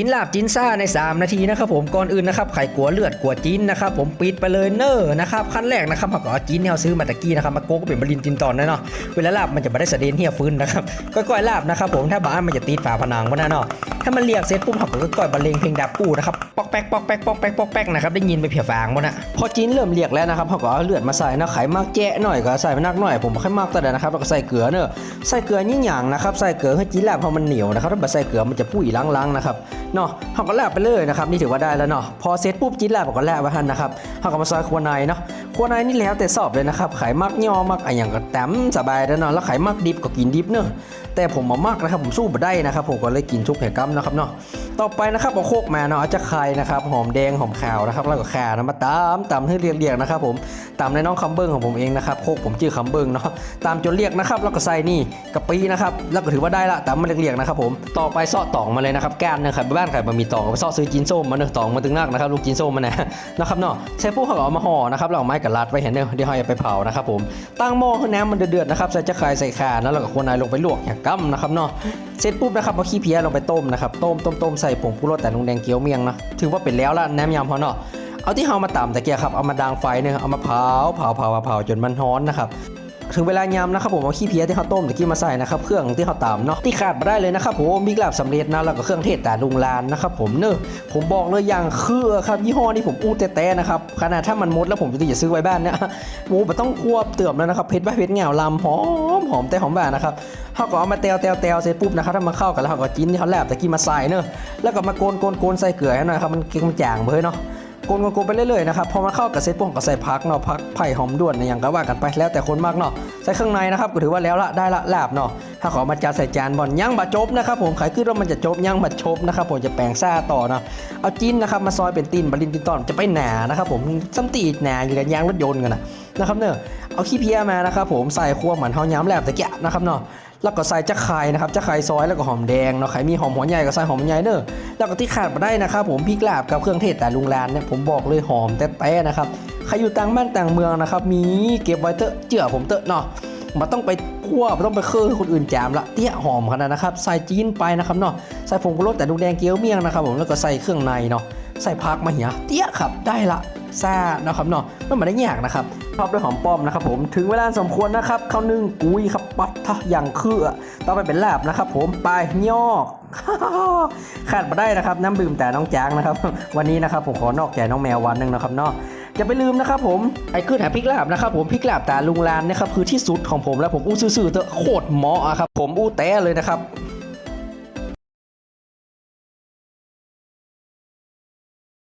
จินลาบจินซ่าใน 3 นาทีนะครับผมก่อนอื่นนะครับไข่กัวเลือดกัวจินนะครับผมปิดไปเลยเนอร์นะครับขั้นแรกนะครับเขาก็เอจินที่เราซื้อมาตะกี้นะครับมาโกกก็เป็นบรินจินตอนนั่นเนาะเวลาลาบมันจะไม่ได้เสด็นเฮียฟื้นนะครับก้อยๆลาบนะครับผมถ้าบ้านมันจะตีฝาผนังวะนะเนาะ ถ้ามันเรียกเสร็จปุ๊บเขาก็ก้อยบรรเลงเพลงดาบกู้นะครับปอกแป๊กปอกแป๊กปอกแป๊กปอกแป๊กนะครับได้ยินไปเพียฟางวะนะพอจินเริ่มเรียกแล้วนะครับเขาก็เอาเลือดมาใส่นะไข่มากแจ๊ะหน่อยก็ใส่ไปนักหน่อยผมไม่ค่อยมากแต่เดนะครับแล้วก็ใส่เกลือเนอะใส่เกลือยิ่งอย่างนะครับใส่เกลือให้จินลาบพอมันเหนียวนะครับถ้าแบบใส่เกลือมันจะปุ้ยล้างๆนะครับเนาะเขาก็แลบไปเลยนะครับนี่ถือว่าได้แล้วเนาะพอเซตปุ๊บจิ้นแลบก็แลบไว้ทันนะครับเขาก็มาซอยครัวในเนาะ ครัวในนี่แล้วแต่สอบเลยนะครับไข่มักย่อมักอะไรอย่างก็แต้มสบายแล้วเนาะแล้วไข่มักดิบก็กินดิบเนาะแต่ผมมามากนะครับผมสู้บ่ได้นะครับผมก็เลยกินทุกแห่กัมนะครับเนาะ ต่อไปนะครับเอาโคกมาเนาะจะไข่นะครับหอมแดงหอมขาวนะครับแล้วก็ข่านะมาตามตามให้เรียกๆนะครับผมตามในน้องคำเบิ้งของผมเองนะครับโคกผมชื่อคำเบิ้งเนาะตามจนเรียกนะครับแล้วก็ใส่นี่กะปินะครับแล้วก็ถือว่าได้ละตามมาเรียกๆนะครับผมต่อไปเซาะตองมาเลยนะครับก้านนะครับบ้านไข่บะหมี่ตองไปเซาะซื้อจีนส้มมาเนอะตองมาตึงนักนะครับลูกจีนส้มมานะนะครับเนาะใช้พวกเขาก็เอามาห่อนะครับแล้วเอาไม้กับลัดไว้เห็นเนอะเดี๋ยวให้อาไปเผานะครับผมตั้งหม้อให้น้ำมันเดือดๆนะครับใส่จะไข่ใส่ข่านะแล้วก็คนนายลงไปลวกอย่างกัมนะครับเนาะเสร็จปุ๊บนะครับเอาขี้เพี้ยลงไปต้มนะครับต้มต้มต้มใส่ส่ผงปูรสแต่ลุงแดงเกี๊ยวเมียงนะถือว่าเป็นแล้วละน้ำยำเขาเนาะเอาที่เรามาตำตะเกียครับเอามาดังไฟเนี่ยเอามาเผาเผาเผาเผาจนมันร้อนนะครับถึงเวลายำนะครับผมเอาขี้เพี้ยที่เขาต้มตะกี้มาใส่นะครับเครื่องที่เขาตำเนาะที่ขาดมาได้เลยนะครับผมบิ๊กลาบสำเร็จนะแล้วก็เครื่องเทศแต่ลุงลานนะครับผมเนอะผมบอกเลยอย่างคือครับยี่ห้อนี้ผมอู้แต่ๆนะครับขนาดถ้ามันมดแล้วผมจะซื้อไว้บ้านเนี่ยหมูมันต้องควบเติมแล้วนะครับเพชรบ้าเพชรเงาลำหอมหอมแต่หอมหวานนะครับ เขาก็เอามาเตลเตลเตลเสร็จปุ๊บนะครับถ้ามาเข้ากันแล้วเขาก็จิ้นที่เขาแลบตะกี้มาใส่เนอะแล้วก็มาโกนโกนโกนใส่เกลือให้หน่อยครับมันเก่งมันจางเบยเนาะโกนโกนไปเรื่อยๆนะครับพอมาเข้ากับเซตพวกก็ใส่พักเนาะพักไผ่หอมด้วนเนี่ยอย่างก็ว่ากันไปแล้วแต่คนมากเนาะใส่เครื่องในนะครับก็ถือว่าแล้วละได้ละลาบเนาะถ้าขอมาจัดใส่จานบอลย่างบะจบนะครับผมขายขึ้นว่ามันจะจบย่างบะจบนะครับผมจะแปลงซ่าต่อเนาะเอาจิ้นนะครับมาซอยเป็นตีนบะลินตินตอนจะไปหนานะครับผมซ้ำตีหนาอยู่กันยางรถยนต์กันนะนะครับเนอะเอาขี้เพี้ยมานะครับผมใส่คั่วเหมือนเฮาย้ำแลบตะเกียนะครับเนาะ แล้วก็ใส่จะไข่นะครับจะไข่ซอยแล้วก็หอมแดงเนาะใครมีหอมหัวใหญ่ก็ใส่หอมหัวใหญ่เนอะแล้วก็ที่ขาดมาได้นะครับผมพริกลาบกับเครื่องเทศแต่ลุงลานเนี่ยผมบอกเลยหอมแต้ๆนะครับใครอยู่ต่างบ้านต่างเมืองนะครับมีเก็บไว้เตอะเจือผมเตอะเนาะมันต้องไปคั่วมันต้องไปเครื่อคนอื่นจามละเตี้ยหอมขนาดนะครับใส่จีนไปนะครับเนาะใส่ผงปรุงรสแต่ลุงแดงเกี๊ยวเมี่ยงนะครับผมแล้วก็ใส่เครื่องในเนาะใส่พักมาเหียเตี้ยครับได้ละ ซ่านะครับเนาะมันไม่ได้ยากนะครับชอบด้วยหอมป้อมนะครับผมถึงเวลาสมควรนะครับข้าวนึ่งกุยครับปัดทะอย่างเคือต่อไปเป็นลาบนะครับ ผมไปยอกขาดมาได้นะครับน้ำดื่มแต่น้องจางนะครับ วันนี้นะครับผมขอนอกใจน้องแมววันหนึ่งนะครับเนาะอย่าไปลืมนะครับผมไอ้ขึ้นหาพริกลาบนะครับผมพริกลาบตาลุงลานนะครับคือที่สุดของผมแล้วผมอู้ซื่อๆเตอะโคตรเหมาะอะครับผมอู้แต้เลยนะครับ